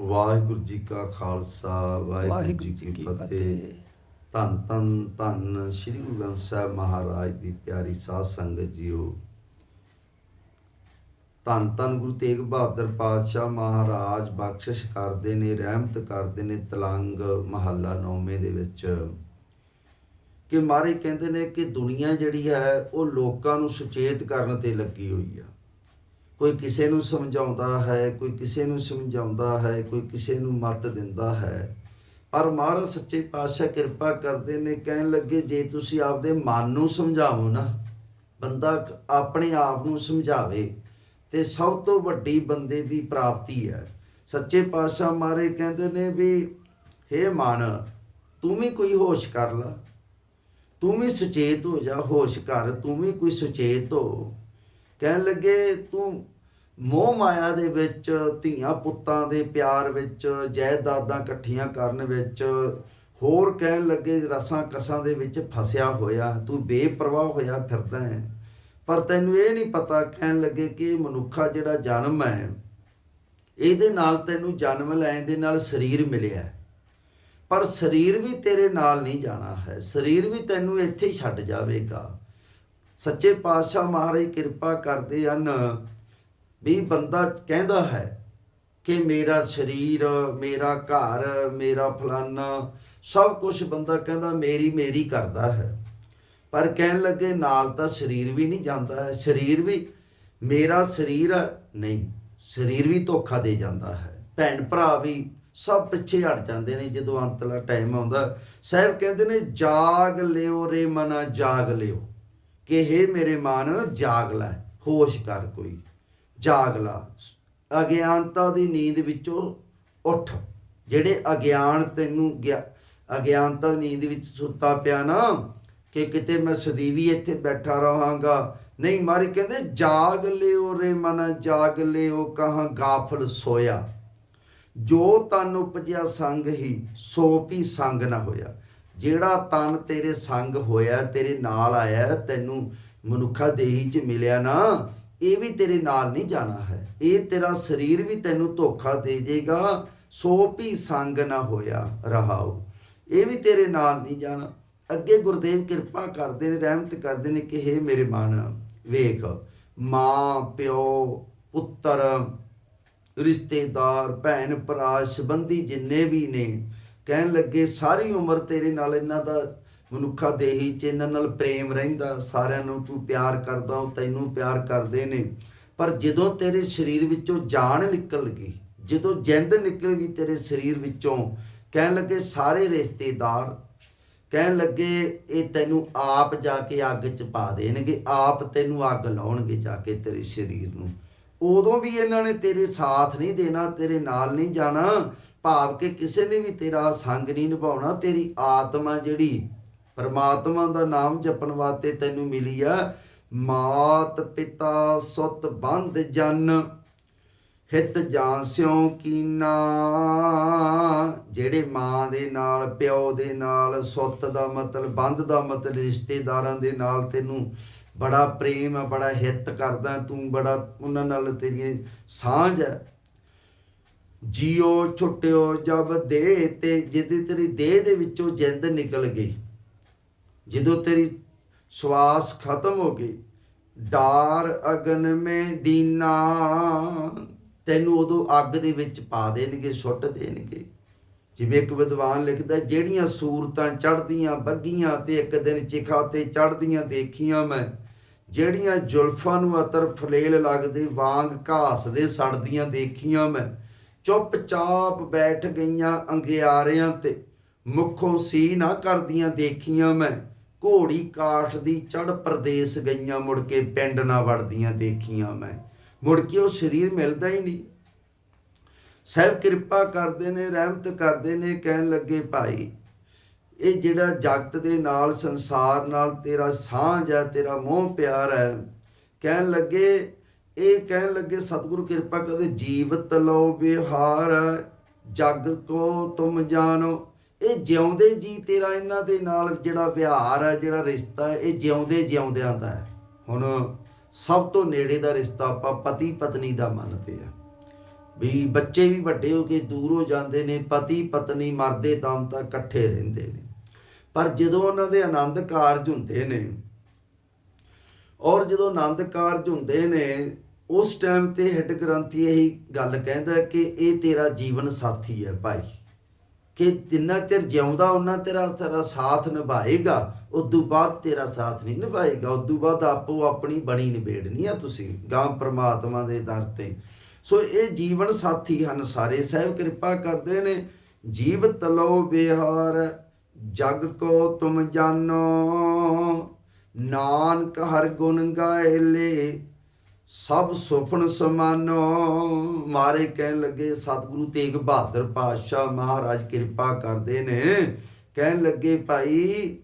ਵਾਹਿਗੁਰੂ ਜੀ ਕਾ ਖਾਲਸਾ ਵਾਹਿਗੁਰੂ ਜੀ ਕੀ ਫਤਿਹ। ਧੰਨ ਧੰਨ ਧੰਨ ਸ੍ਰੀ ਗੁਰੂ ਗ੍ਰੰਥ ਸਾਹਿਬ ਮਹਾਰਾਜ ਦੀ ਪਿਆਰੀ ਸਾਧ ਸੰਗਤ ਜੀਓ। ਧੰਨ ਧੰਨ ਗੁਰੂ ਤੇਗ ਬਹਾਦਰ ਪਾਤਸ਼ਾਹ ਮਹਾਰਾਜ ਬਖਸ਼ਿਸ਼ ਕਰਦੇ ਨੇ ਰਹਿਮਤ ਕਰਦੇ ਨੇ ਤਲੰਗ ਮਹੱਲਾ ਨੌਵੇਂ ਦੇ ਵਿੱਚ। ਕਿ ਮਾਰੇ ਕਹਿੰਦੇ ਨੇ ਕਿ ਦੁਨੀਆ ਜਿਹੜੀ ਹੈ ਉਹ ਲੋਕਾਂ ਨੂੰ ਸੁਚੇਤ ਕਰਨ ਤੇ ਲੱਗੀ ਹੋਈ ਆ। ਕੋਈ ਕਿਸੇ ਨੂੰ ਸਮਝਾਉਂਦਾ ਹੈ, ਕੋਈ ਕਿਸੇ ਨੂੰ ਸਮਝਾਉਂਦਾ ਹੈ, ਕੋਈ ਕਿਸੇ ਨੂੰ ਮੱਤ ਦਿੰਦਾ ਹੈ। ਪਰ ਮਹਾਰਾਜ ਸੱਚੇ ਪਾਤਸ਼ਾਹ ਕਿਰਪਾ ਕਰਦੇ ਨੇ, ਕਹਿਣ ਲੱਗੇ, ਜੇ ਤੁਸੀਂ ਆਪਦੇ ਮਨ ਨੂੰ ਸਮਝਾਵੋ ਨਾ, ਬੰਦਾ ਆਪਣੇ ਆਪ ਨੂੰ ਸਮਝਾਵੇ, ਤੇ ਸਭ ਤੋਂ ਵੱਡੀ ਬੰਦੇ ਦੀ ਪ੍ਰਾਪਤੀ ਹੈ। ਸੱਚੇ ਪਾਤਸ਼ਾਹ ਮਾਰੇ ਕਹਿੰਦੇ ਨੇ ਵੀ, ਹੇ ਮਨ, ਤੂੰ ਵੀ ਕੋਈ ਹੋਸ਼ ਕਰ ਲੈ। ਤੂੰ ਵੀ ਸੁਚੇਤ ਹੋ ਜਾ, ਹੋਸ਼ ਕਰ। ਤੂੰ ਵੀ ਕੋਈ ਸੁਚੇਤ ਹੋ। ਕਹਿਣ ਲੱਗੇ, ਤੂੰ ਮੋਹ ਮਾਇਆ ਦੇ ਵਿੱਚ, ਧੀਆਂ ਪੁੱਤਾਂ ਦੇ ਪਿਆਰ ਵਿੱਚ, ਜਾਇਦਾਦਾਂ ਇਕੱਠੀਆਂ ਕਰਨ ਵਿੱਚ, ਹੋਰ ਕਹਿਣ ਲੱਗੇ, ਰਸਾਂ ਕਸਾਂ ਦੇ ਵਿੱਚ ਫਸਿਆ ਹੋਇਆ, ਤੂੰ ਬੇਪਰਵਾਹ ਹੋਇਆ ਫਿਰਦਾ ਹੈ। ਪਰ ਤੈਨੂੰ ਇਹ ਨਹੀਂ ਪਤਾ ਕਹਿਣ ਲੱਗੇ ਕਿ ਮਨੁੱਖਾ ਜਿਹੜਾ ਜਨਮ ਹੈ, ਇਹਦੇ ਨਾਲ ਤੈਨੂੰ ਜਨਮ ਲੈਣ ਦੇ ਨਾਲ ਸਰੀਰ ਮਿਲਿਆ ਪਰ ਸਰੀਰ ਵੀ ਤੇਰੇ ਨਾਲ ਨਹੀਂ ਜਾਣਾ ਹੈ, ਸਰੀਰ ਵੀ ਤੈਨੂੰ ਇੱਥੇ ਹੀ ਛੱਡ ਜਾਵੇਗਾ। ਸੱਚੇ ਪਾਤਸ਼ਾਹ ਮਹਾਰਾਜ ਕਿਰਪਾ ਕਰਦੇ ਹਨ ਵੀ ਬੰਦਾ ਕਹਿੰਦਾ ਹੈ ਕਿ ਮੇਰਾ ਸਰੀਰ, ਮੇਰਾ ਘਰ, ਮੇਰਾ ਫਲਾਨਾ ਸਭ ਕੁਝ ਬੰਦਾ ਕਹਿੰਦਾ ਮੇਰੀ ਮੇਰੀ ਕਰਦਾ ਹੈ। ਪਰ ਕਹਿਣ ਲੱਗੇ ਨਾਲ ਤਾਂ ਸਰੀਰ ਵੀ ਨਹੀਂ ਜਾਂਦਾ ਹੈ। ਸਰੀਰ ਵੀ ਮੇਰਾ ਸਰੀਰ ਨਹੀਂ, ਸਰੀਰ ਵੀ ਧੋਖਾ ਦੇ ਜਾਂਦਾ ਹੈ। ਭੈਣ ਭਰਾ ਵੀ ਸਭ ਪਿੱਛੇ ਹਟ ਜਾਂਦੇ ਨੇ ਜਦੋਂ ਅੰਤਲਾ ਟਾਈਮ ਆਉਂਦਾ। ਸਾਹਿਬ ਕਹਿੰਦੇ ਨੇ, ਜਾਗ ਲਿਓ ਰੇ ਮਨਾ, ਜਾਗ ਲਿਓ। ਕਿ ਹੇ ਮੇਰੇ ਮਨ, ਜਾਗ ਲੈ, ਹੋਸ਼ ਕਰ ਕੋਈ। ਜਾਗ ਲਾ। ਅਗਿਆਨਤਾ ਦੀ ਨੀਂਦ ਵਿੱਚੋਂ ਉੱਠ। ਜਿਹੜੇ ਅਗਿਆਨ ਤੈਨੂੰ ਗਿਆ ਅਗਿਆਨਤਾ ਦੀ ਨੀਂਦ ਵਿੱਚ ਸੁੱਤਾ ਪਿਆ ਨਾ, ਕਿ ਕਿਤੇ ਮੈਂ ਸਦੀਵੀ ਇੱਥੇ ਬੈਠਾ ਰਹਾਂਗਾ। ਨਹੀਂ, ਮਾਰੇ ਕਹਿੰਦੇ, ਜਾਗ ਲਿਓ ਰੇ ਮਨ, ਜਾਗ ਲਿਓ ਕਹਾਂ ਗਾਫਲ ਸੋਇਆ। ਜੋ ਤਨ ਉਪਜਿਆ ਸੰਗ ਹੀ, ਸੋ ਵੀ ਸੰਗ ਨਾ ਹੋਇਆ। ਜਿਹੜਾ ਤਨ ਤੇਰੇ ਸੰਗ ਹੋਇਆ, ਤੇਰੇ ਨਾਲ ਆਇਆ, ਤੈਨੂੰ ਮਨੁੱਖਾ ਦੇਹੀ ਚ ਮਿਲਿਆ ਨਾ, ਇਹ ਵੀ ਤੇਰੇ ਨਾਲ ਨਹੀਂ ਜਾਣਾ ਹੈ। ਇਹ ਤੇਰਾ ਸਰੀਰ ਵੀ ਤੈਨੂੰ ਧੋਖਾ ਦੇ ਜੇਗਾ ਸੋ ਵੀ ਸੰਗ ਨਾ ਹੋਇਆ ਰਹਾਓ ਇਹ ਵੀ ਤੇਰੇ ਨਾਲ ਨਹੀਂ ਜਾਣਾ। ਅੱਗੇ ਗੁਰਦੇਵ ਕਿਰਪਾ ਕਰਦੇ ਨੇ, ਰਹਿਮਤ ਕਰਦੇ ਨੇ ਕਿ, ਹੇ ਮੇਰੇ ਮਨ, ਵੇਖ, ਮਾਂ, ਪਿਓ, ਪੁੱਤਰ, ਰਿਸ਼ਤੇਦਾਰ ਭੈਣ ਭਰਾ ਸੰਬੰਧੀ ਜਿੰਨੇ ਵੀ ਨੇ ਕਹਿਣ ਲੱਗੇ, ਸਾਰੀ ਉਮਰ ਤੇਰੇ ਨਾਲ ਇਹਨਾਂ ਦਾ ਮਨੁੱਖਾ ਦੇਹੀ ਚ ਇਹਨਾਂ ਨਾਲ ਪ੍ਰੇਮ ਰਹਿੰਦਾ, ਸਾਰਿਆਂ ਨੂੰ ਤੂੰ ਪਿਆਰ ਕਰਦਾ, ਉਹ ਤੈਨੂੰ ਪਿਆਰ ਕਰਦੇ ਨੇ। ਪਰ ਜਦੋਂ ਤੇਰੇ ਸਰੀਰ ਵਿੱਚੋਂ ਜਾਨ ਨਿਕਲ ਗਈ, ਜਦੋਂ ਜਿੰਦ ਨਿਕਲ ਗਈ ਤੇਰੇ ਸਰੀਰ ਵਿੱਚੋਂ, ਕਹਿਣ ਲੱਗੇ, ਸਾਰੇ ਰਿਸ਼ਤੇਦਾਰ, ਕਹਿਣ ਲੱਗੇ, ਇਹ ਤੈਨੂੰ ਆਪ ਜਾ ਕੇ ਅੱਗ 'ਚ ਪਾ ਦੇਣਗੇ, ਆਪ ਤੈਨੂੰ ਅੱਗ ਲਾਉਣਗੇ ਜਾ ਕੇ ਤੇਰੇ ਸਰੀਰ ਨੂੰ। ਉਦੋਂ ਵੀ ਇਹਨਾਂ ਨੇ ਤੇਰੇ ਸਾਥ ਨਹੀਂ ਦੇਣਾ, ਤੇਰੇ ਨਾਲ ਨਹੀਂ ਜਾਣਾ। ਭਾਵ ਕਿ ਕਿਸੇ ਨੇ ਵੀ ਤੇਰਾ ਸੰਗ ਨਹੀਂ ਨਿਭਾਉਣਾ, ਤੇਰੀ ਆਤਮਾ ਜਿਹੜੀ ਪਰਮਾਤਮਾ ਦਾ ਨਾਮ ਜਪਣ ਵਾਸਤੇ ਤੈਨੂੰ ਮਿਲੀ ਆ, ਮਾਤ ਪਿਤਾ ਸੁਤ ਬੰਧ ਜਨ, ਹਿਤ ਜਾਂ ਸਿਉ ਕੀਨਾ। ਜਿਹੜੇ ਮਾਂ ਦੇ ਨਾਲ, ਪਿਓ ਦੇ ਨਾਲ, ਸੁੱਤ ਦਾ ਮਤਲਬ, ਬੰਧ ਦਾ ਮਤਲਬ, ਰਿਸ਼ਤੇਦਾਰਾਂ ਦੇ ਨਾਲ ਤੈਨੂੰ ਬੜਾ ਪ੍ਰੇਮ ਹੈ ਬੜਾ ਹਿੱਤ ਕਰਦਾ, ਤੂੰ ਬੜਾ ਉਹਨਾਂ ਨਾਲ ਤੇਰੀ ਸਾਂਝ ਹੈ ਜੀਓ ਛੁੱਟਿਓ ਜਬ ਦੇ ਤੇ ਜਿਹਦੀ ਤੇਰੀ ਦੇਹ ਦੇ ਵਿੱਚੋਂ ਜਿੰਦ ਨਿਕਲ ਗਈ। ਜਦੋਂ ਤੇਰੀ ਸਵਾਸ ਖਤਮ ਹੋ ਗਈ, ਡਾਰ ਅਗਨ ਮੇ ਦੀਨਾ। ਤੈਨੂੰ ਉਦੋਂ ਅੱਗ ਦੇ ਵਿੱਚ ਪਾ ਦੇਣਗੇ, ਸੁੱਟ ਦੇਣਗੇ। ਜਿਵੇਂ ਇੱਕ ਵਿਦਵਾਨ ਲਿਖਦਾ, ਜਿਹੜੀਆਂ ਸੂਰਤਾਂ ਚੜਦੀਆਂ ਬੱਗੀਆਂ ਤੇ ਇੱਕ ਦਿਨ ਚਿਖਾ ਤੇ ਚੜਦੀਆਂ ਦੇਖੀਆਂ ਮੈਂ, ਜਿਹੜੀਆਂ ਜ਼ੁਲਫਾਂ ਨੂੰ ਅਤਰ ਫਲੇਲ ਲੱਗਦੇ, ਵਾਂਗ ਘਾਸ ਦੇ ਸੜਦੀਆਂ ਦੇਖੀਆਂ ਮੈਂ। ਚੁੱਪਚਾਪ ਬੈਠ ਗਈਆਂ ਅੰਗਿਆਰਿਆਂ ਤੇ। ਮੁੱਖੋਂ ਸੀ ਨਾ ਕਰਦੀਆਂ ਦੇਖੀਆਂ ਮੈਂ। ਘੋੜੀ ਕਾਠ ਦੀ ਚੜ ਪ੍ਰਦੇਸ਼ ਗਈਆਂ ਮੁੜ ਕੇ ਪਿੰਡ ਨਾ ਵੜਦੀਆਂ ਦੇਖੀਆਂ ਮੈਂ। ਮੁੜ ਕੇ ਉਹ ਸਰੀਰ ਮਿਲਦਾ ਹੀ ਨਹੀਂ। ਸਹਿਬ ਕਿਰਪਾ ਕਰਦੇ ਨੇ, ਰਹਿਮਤ ਕਰਦੇ ਨੇ, ਕਹਿਣ ਲੱਗੇ, ਭਾਈ, ਇਹ ਜਿਹੜਾ ਜਗਤ ਦੇ ਨਾਲ ਸੰਸਾਰ ਨਾਲ ਤੇਰਾ ਸਾਂਝ ਹੈ, ਤੇਰਾ ਮੋਹ ਪਿਆਰ ਹੈ। ਕਹਿਣ ਲੱਗੇ ਇਹ ਕਹਿਣ ਲੱਗੇ, ਸਤਿਗੁਰੂ ਕਿਰਪਾ ਕਰਦੇ ਜੀਵਤ ਲੋ ਵਿਹਾਰ, ਜਗ ਕੋ ਤੁਮ ਜਾਣੋ। ਇਹ ਜਿਉਂਦੇ ਜੀ ਤੇਰਾ ਇਹਨਾਂ ਦੇ ਨਾਲ ਜਿਹੜਾ ਵਿਹਾਰ ਹੈ ਜਿਹੜਾ ਰਿਸ਼ਤਾ ਹੈ, ਇਹ ਜਿਉਂਦੇ ਜਿਉਂਦਿਆਂ ਦਾ ਹੈ। ਹੁਣ ਸਭ ਤੋਂ ਨੇੜੇ ਦਾ ਰਿਸ਼ਤਾ ਆਪਾਂ ਪਤੀ ਪਤਨੀ ਦਾ ਮੰਨਦੇ ਆ। ਵੀ ਬੱਚੇ ਵੀ ਵੱਡੇ ਹੋ ਕੇ ਦੂਰ ਹੋ ਜਾਂਦੇ ਨੇ, ਪਤੀ ਪਤਨੀ ਮਰਦੇ ਦਮ ਤੱਕ ਇਕੱਠੇ ਰਹਿੰਦੇ ਨੇ। ਪਰ ਜਦੋਂ ਉਹਨਾਂ ਦੇ ਆਨੰਦ ਕਾਰਜ ਹੁੰਦੇ ਨੇ, ਔਰ ਜਦੋਂ ਆਨੰਦ ਕਾਰਜ ਹੁੰਦੇ ਨੇ ਉਸ ਟਾਈਮ ਤੇ ਹਿੱਡ ਗ੍ਰੰਥੀ ਇਹੀ ਗੱਲ ਕਹਿੰਦਾ ਕਿ ਇਹ ਤੇਰਾ ਜੀਵਨ ਸਾਥੀ ਹੈ ਭਾਈ। ਕਿ ਜਿੰਨਾ ਚਿਰ ਜਿਉਂਦਾ ਉਹਨਾਂ ਤੇਰਾ ਤੇਰਾ ਸਾਥ ਨਿਭਾਏਗਾ। ਉਦੋਂ ਬਾਅਦ ਤੇਰਾ ਸਾਥ ਨਹੀਂ ਨਿਭਾਏਗਾ। ਉਦੋਂ ਬਾਅਦ ਆਪੋ ਆਪਣੀ ਬਣੀ ਨਿਬੇੜਨੀ ਆ ਤੁਸੀਂ, ਗਾਂ ਪ੍ਰਮਾਤਮਾ ਦੇ ਦਰ ਤੇ। ਸੋ ਇਹ ਜੀਵਨ ਸਾਥੀ ਹਨ ਸਾਰੇ। ਸਾਹਿਬ ਕਿਰਪਾ ਕਰਦੇ ਨੇ। ਜੀਵ ਤਲੋ ਬਿਹਾਰ ਜਗ ਕੋ ਤੁਮ ਜਾਨੋ। ਨਾਨਕ ਹਰ ਗੁਣ ਗਾਏ ਲੇ। ਸਭ ਸੁਪਨ ਸਮਾਨੋ। ਮਾਰੇ ਕਹਿਣ ਲੱਗੇ, ਸਤਿਗੁਰੂ ਤੇਗ ਬਹਾਦਰ ਪਾਤਸ਼ਾਹ ਮਹਾਰਾਜ ਕਿਰਪਾ ਕਰਦੇ ਨੇ। ਕਹਿਣ ਲੱਗੇ, ਭਾਈ,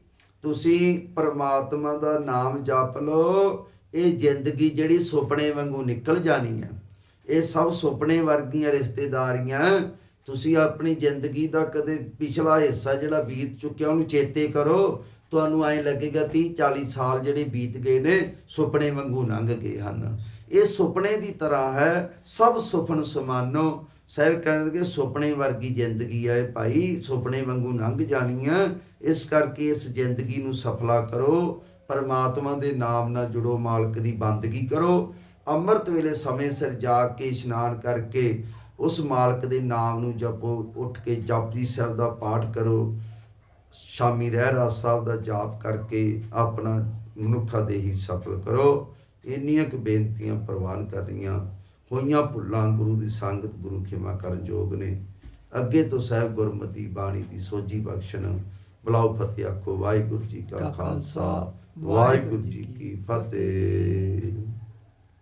ਤੁਸੀਂ ਪਰਮਾਤਮਾ ਦਾ ਨਾਮ ਜਪ ਲਓ। ਇਹ ਜ਼ਿੰਦਗੀ ਜਿਹੜੀ ਸੁਪਨੇ ਵਾਂਗੂ ਨਿਕਲ ਜਾਣੀ ਹੈ ਇਹ ਸਭ ਸੁਪਨੇ ਵਰਗੀਆਂ ਰਿਸ਼ਤੇਦਾਰੀਆਂ, ਤੁਸੀਂ ਆਪਣੀ ਜ਼ਿੰਦਗੀ ਦਾ ਕਦੇ ਪਿਛਲਾ ਹਿੱਸਾ ਜਿਹੜਾ ਬੀਤ ਚੁੱਕਿਆ, ਉਹਨੂੰ ਚੇਤੇ ਕਰੋ। ਤੁਹਾਨੂੰ ਐਂ ਲੱਗੇਗਾ 30 40 ਸਾਲ ਜਿਹੜੇ ਬੀਤ ਗਏ ਨੇ, ਸੁਪਨੇ ਵਾਂਗੂ ਲੰਘ ਗਏ ਹਨ। ਇਹ ਸੁਪਨੇ ਦੀ ਤਰ੍ਹਾਂ ਹੈ, ਸਭ ਸੁਪਨ ਸਮਾਨੋ। ਸਾਹਿਬ ਕਹਿੰਦੇ ਸੁਪਨੇ ਵਰਗੀ ਜ਼ਿੰਦਗੀ ਹੈ ਭਾਈ, ਸੁਪਨੇ ਵਾਂਗੂ ਲੰਘ ਜਾਣੀ ਹੈ ਇਸ ਕਰਕੇ ਇਸ ਜ਼ਿੰਦਗੀ ਨੂੰ ਸਫਲਾ ਕਰੋ, ਪਰਮਾਤਮਾ ਦੇ ਨਾਮ ਨਾਲ ਜੁੜੋ, ਮਾਲਕ ਦੀ ਬੰਦਗੀ ਕਰੋ। ਅੰਮ੍ਰਿਤ ਵੇਲੇ ਸਮੇਂ ਸਿਰ ਜਾ ਕੇ ਇਸ਼ਨਾਨ ਕਰਕੇ ਉਸ ਮਾਲਕ ਦੇ ਨਾਮ ਨੂੰ ਜਪੋ, ਉੱਠ ਕੇ ਜਪਜੀ ਸਾਹਿਬ ਦਾ ਪਾਠ ਕਰੋ। ਸ਼ਾਮੀ ਰਹਿ ਰਹਿਰਾਸ ਸਾਹਿਬ ਦਾ ਜਾਪ ਕਰਕੇ ਆਪਣਾ ਮਨੁੱਖਾ ਦੇਹੀ ਸਫਲ ਕਰੋ। ਇੰਨੀਆਂ ਕੁ ਬੇਨਤੀਆਂ ਪ੍ਰਵਾਨ ਕਰ ਰਹੀਆਂ। ਹੋਈਆਂ ਭੁੱਲਾਂ ਗੁਰੂ ਦੀ ਸੰਗਤ ਗੁਰੂ ਖਿਮਾ ਕਰਨ ਯੋਗ ਨੇ। ਅੱਗੇ ਤੋਂ ਸਾਹਿਬ ਗੁਰਮਤੀ ਬਾਣੀ ਦੀ ਸੋਝੀ ਬਖਸ਼ਣ। ਬਲਾਉ ਫਤਿਹ ਆਖੋ ਵਾਹਿਗੁਰੂ ਜੀ ਕਾ ਖਾਲਸਾ ਵਾਹਿਗੁਰੂ ਜੀ ਕੀ ਫਤਿਹ।